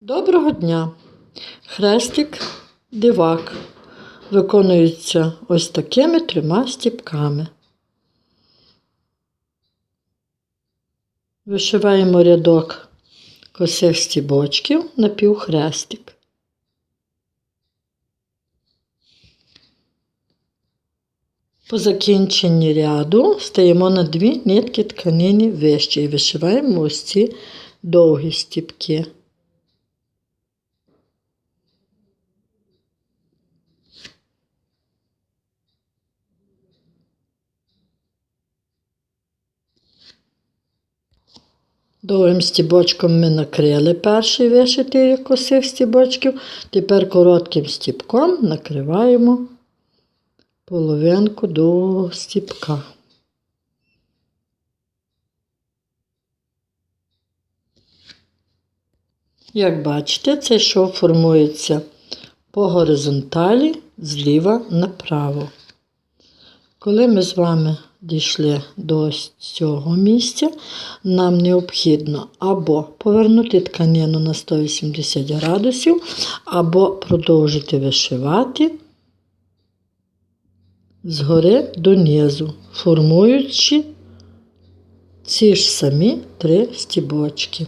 Доброго дня! Хрестик дивак виконується ось такими трьома стіпками. Вишиваємо рядок косих стібочків на півхрестик. По закінченні ряду стаємо на дві нитки тканини вище і вишиваємо ось ці довгі стіпки. Довгим стібочком ми накрили перший вишитий косих стібочків. Тепер коротким стібком накриваємо половинку до стібка. Як бачите, цей шов формується по горизонталі зліва направо. Коли ми з вами дійшли до цього місця, нам необхідно або повернути тканину на 180 градусів, або продовжити вишивати згори донизу, формуючи ці ж самі три стібочки.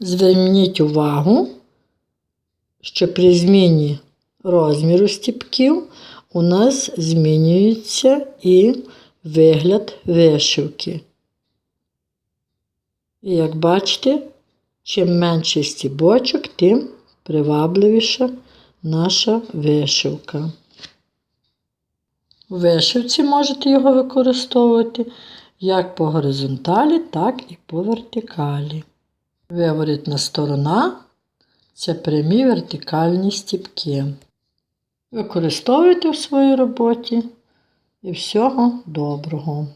Зверніть увагу, що при зміні розміру стіпків у нас змінюється і вигляд вишивки. І як бачите, чим менший стібочок, тим привабливіша наша вишивка. У вишивці можете його використовувати як по горизонталі, так і по вертикалі. Виворітна сторона це прямі вертикальні стіпки. Використовуйте в своїй роботі і всього доброго!